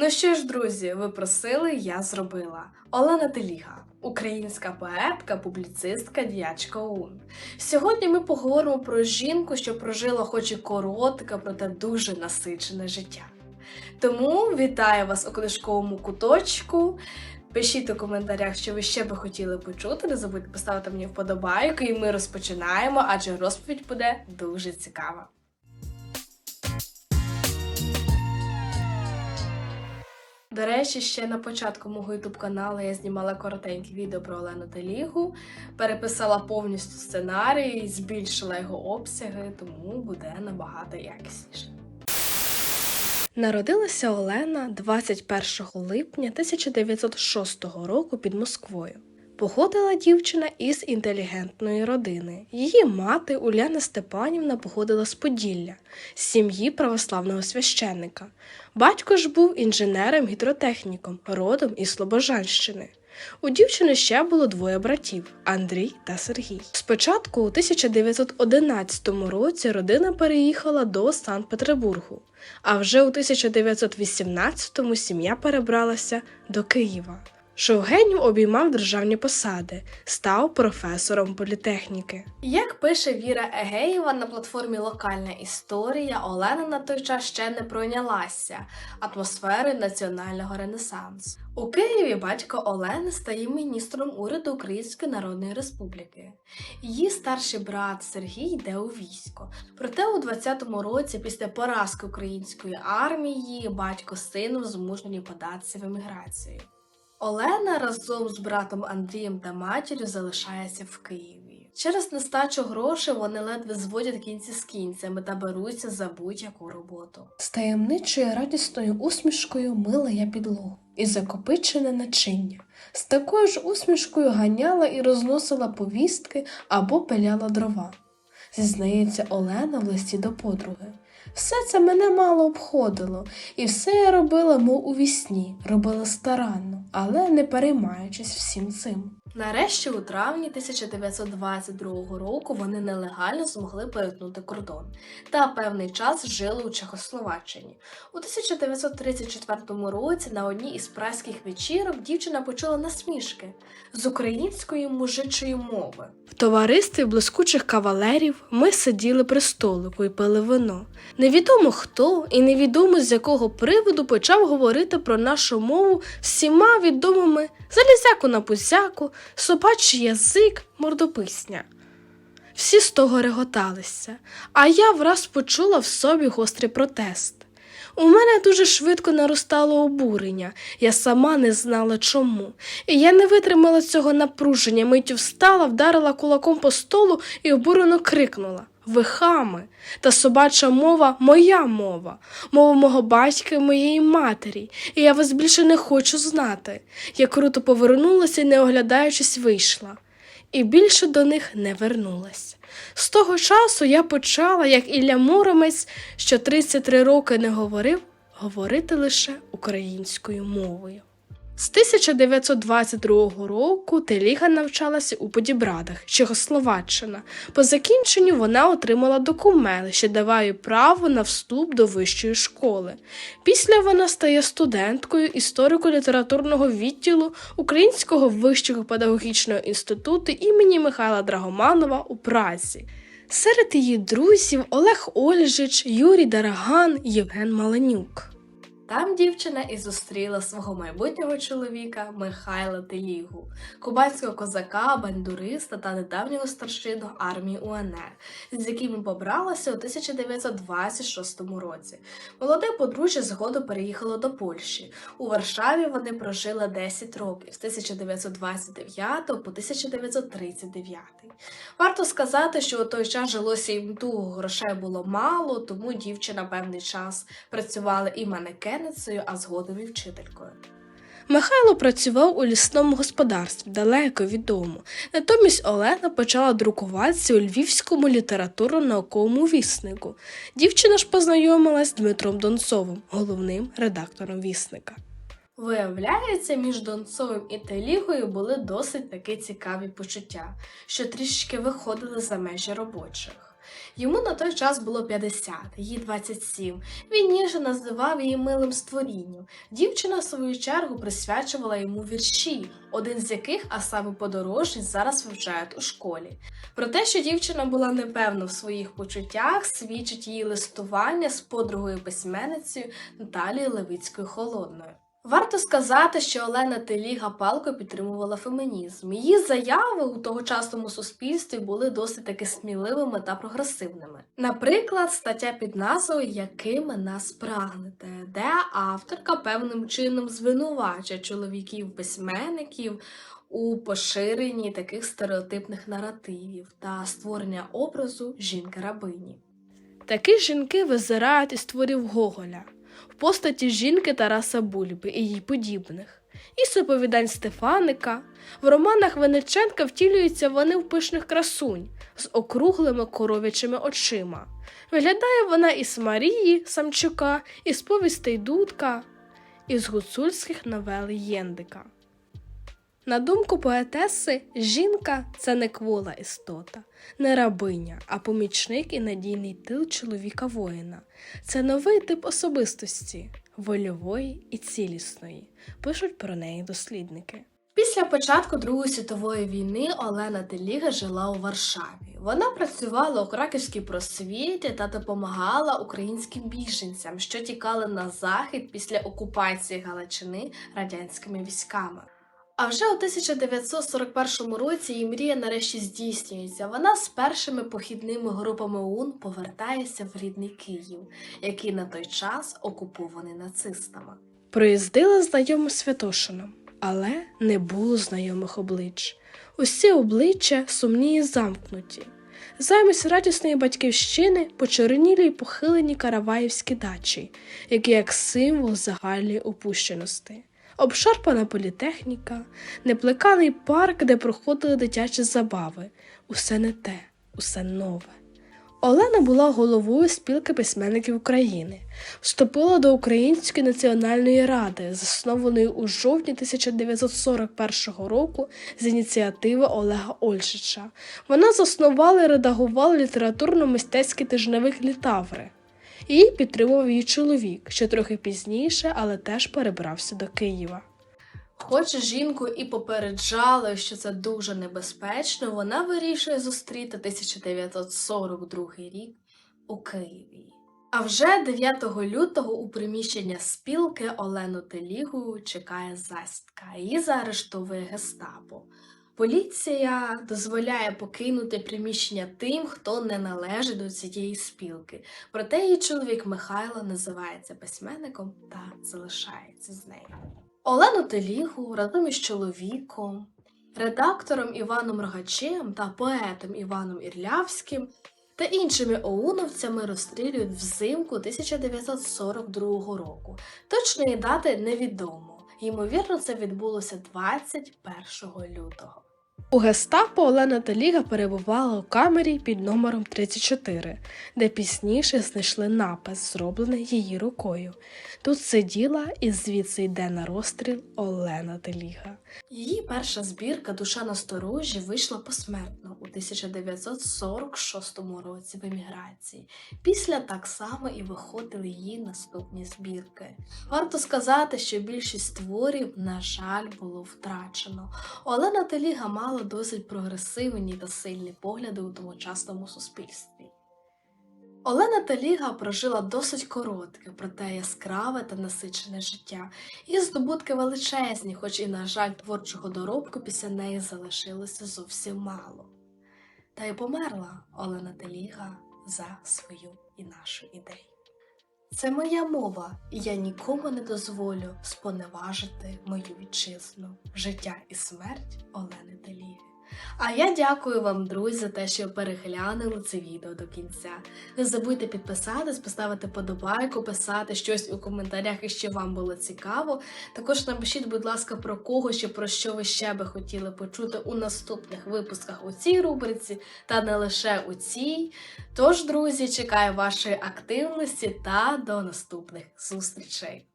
Ну що ж, друзі, ви просили, я зробила. Олена Теліга, українська поетка, публіцистка, діячка ОУН. Сьогодні ми поговоримо про жінку, що прожила хоч і коротке, проте дуже насичене життя. Тому вітаю вас у книжковому куточку. Пишіть у коментарях, що ви ще би хотіли почути. Не забудьте поставити мені вподобайку, і ми розпочинаємо, адже розповідь буде дуже цікава. До речі, ще на початку мого ютуб каналу я знімала коротеньке відео про Олену Телігу, переписала повністю сценарій, збільшила його обсяги, тому буде набагато якісніше. Народилася Олена 21 липня 1906 року під Москвою. Походила дівчина із інтелігентної родини. Її мати Уляна Степанівна походила з Поділля, з сім'ї православного священника. Батько ж був інженером-гідротехніком, родом із Слобожанщини. У дівчини ще було двоє братів Андрій та Сергій. Спочатку, у 1911 році, родина переїхала до Санкт-Петербургу, а вже у 1918-му сім'я перебралася до Києва. Шовгенів обіймав державні посади, став професором політехніки. Як пише Віра Егеєва на платформі Локальна історія, Олена на той час ще не пройнялася атмосферою національного ренесансу. У Києві батько Олени стає міністром уряду Української Народної Республіки. Її старший брат Сергій йде у військо. Проте у 20-му році, після поразки української армії, батько з сином змушені податися в еміграцію. Олена разом з братом Андрієм та матір'ю залишається в Києві. Через нестачу грошей вони ледве зводять кінці з кінцями та беруться за будь-яку роботу. З таємничою радісною усмішкою мила я підлогу і закопичене начиння. З такою ж усмішкою ганяла і розносила повістки або пиляла дрова. Зізнається Олена в листі до подруги. Все це мене мало обходило, і все я робила, мов у вісні, робила старанно, але не переймаючись всім цим. Нарешті, у травні 1922 року вони нелегально змогли перетнути кордон та певний час жили у Чехословаччині. У 1934 році на одній із праських вечірок дівчина почула насмішки з української мужичої мови. В товаристві блискучих кавалерів ми сиділи при столику і пили вино. Невідомо хто і невідомо з якого приводу почав говорити про нашу мову всіма відомими залізяку на пузяку, собачий язик, мордописня. Всі з того реготалися, а я враз почула в собі гострий протест. У мене дуже швидко наростало обурення, я сама не знала чому. І я не витримала цього напруження, миттю встала, вдарила кулаком по столу і обурено крикнула Ви хами! Та собача мова моя мова, мова мого батька і моєї матері, і я вас більше не хочу знати. Я круто повернулася і, не оглядаючись, вийшла. І більше до них не вернулась. З того часу я почала, як Ілля Муромець, що 33 роки не говорив, говорити лише українською мовою. З 1922 року Теліга навчалася у Подібрадах, Чехословаччина. По закінченню вона отримала документ, що даває право на вступ до вищої школи. Після вона стає студенткою історико-літературного відділу Українського вищого педагогічного інституту імені Михайла Драгоманова у Празі. Серед її друзів Олег Ольжич, Юрій Дараган, Євген Маленюк. Там дівчина і зустріла свого майбутнього чоловіка Михайла Телігу, кубанського козака, бандуриста та недавнього старшину армії УНР, з яким побралася у 1926 році. Молоде подружжя згодом переїхало до Польщі. У Варшаві вони прожили 10 років з 1929 по 1939. Варто сказати, що у той час жилося їм туго, грошей було мало, тому дівчина певний час працювала і манекеницею, а згодом і вчителькою. Михайло працював у лісному господарстві далеко від дому. Натомість Олена почала друкуватися у львівському літературно-науковому віснику. Дівчина ж познайомилась з Дмитром Донцовим, головним редактором вісника. Виявляється, між Донцовим і Телігою були досить таки цікаві почуття, що трішки виходили за межі робочих. Йому на той час було 50, їй 27. Він ніжно називав її милим створінням. Дівчина, в свою чергу, присвячувала йому вірші, один з яких, а саме подорожні, зараз вивчають у школі. Про те, що дівчина була непевна в своїх почуттях, свідчить її листування з подругою письменницею Наталією Левицькою Холодною. Варто сказати, що Олена Теліга палко підтримувала фемінізм. Її заяви у тогочасному суспільстві були досить таки сміливими та прогресивними. Наприклад, стаття під назвою Якими нас прагнете, де авторка певним чином звинувачує чоловіків-письменників у поширенні таких стереотипних наративів та створення образу жінки-рабині. Такі жінки визирають із творів Гоголя в постаті жінки Тараса Бульби і їй подібних, із оповідань Стефаника. В романах Венеченка втілюються вони в пишних красунь з округлими коров'ячими очима. Виглядає вона із Марії Самчука, із повістей Дудка, із гуцульських новел Єндика. На думку поетеси, жінка це не квола істота, не рабиня, а помічник і надійний тил чоловіка воїна. Це новий тип особистості, вольової і цілісної, пишуть про неї дослідники. Після початку Другої світової війни Олена Теліга жила у Варшаві. Вона працювала у краківській просвіті та допомагала українським біженцям, що тікали на захід після окупації Галичини радянськими військами. А вже у 1941 році її мрія нарешті здійснюється. Вона з першими похідними групами ОУН повертається в рідний Київ, який на той час окупований нацистами. Проїздила знайома Святошином, але не було знайомих облич. Усі обличчя сумні і замкнуті. Замість радісної батьківщини почернілі й похилені караваївські дачі, які як символ загальної опущеності обшарпана політехніка, неплеканий парк, де проходили дитячі забави. Усе не те, усе нове. Олена була головою спілки письменників України, вступила до Української національної ради, заснованої у жовтні 1941 року з ініціативи Олега Ольшича. Вона заснувала і редагувала літературно-мистецький тижневик Літаври. Її підтримував її чоловік, що трохи пізніше, але теж перебрався до Києва. Хоч жінку і попереджали, що це дуже небезпечно, вона вирішує зустріти 1942 рік у Києві. А вже 9 лютого у приміщення спілки Олену Телігу чекає застка. Її заарештовує гестапо. Поліція дозволяє покинути приміщення тим, хто не належить до цієї спілки. Проте її чоловік Михайло називається письменником та залишається з нею. Олену Телігу разом із чоловіком, редактором Іваном Рогачем та поетом Іваном Ірлявським та іншими оуновцями розстрілюють взимку 1942 року. Точної дати невідомо. Ймовірно, це відбулося 21 лютого. У гестапо Олена Таліга перебувала у камері під номером 34, де пізніше знайшли напис, зроблений її рукою. Тут сиділа і звідси йде на розстріл Олена Теліга. Її перша збірка Душа насторожі вийшла посмертно 1946 році в еміграції. Після так само і виходили її наступні збірки. Варто сказати, що більшість творів, на жаль, було втрачено. Олена Теліга мала досить прогресивні та сильні погляди у тогочасному суспільстві. Олена Таліга прожила досить коротке, проте яскраве та насичене життя, і здобутки величезні, хоч і, на жаль, творчого доробку після неї залишилося зовсім мало. Та й померла Олена Теліга за свою і нашу ідею. Це моя мова, і я нікому не дозволю споневажити мою вітчизну, життя і смерть Олени Таліги. А я дякую вам, друзі, за те, що переглянули це відео до кінця. Не забудьте підписатись, поставити подобайку, писати щось у коментарях, якщо вам було цікаво. Також напишіть, будь ласка, про кого чи про що ви ще би хотіли почути у наступних випусках у цій рубриці, та не лише у цій. Тож, друзі, чекаю вашої активності та до наступних зустрічей!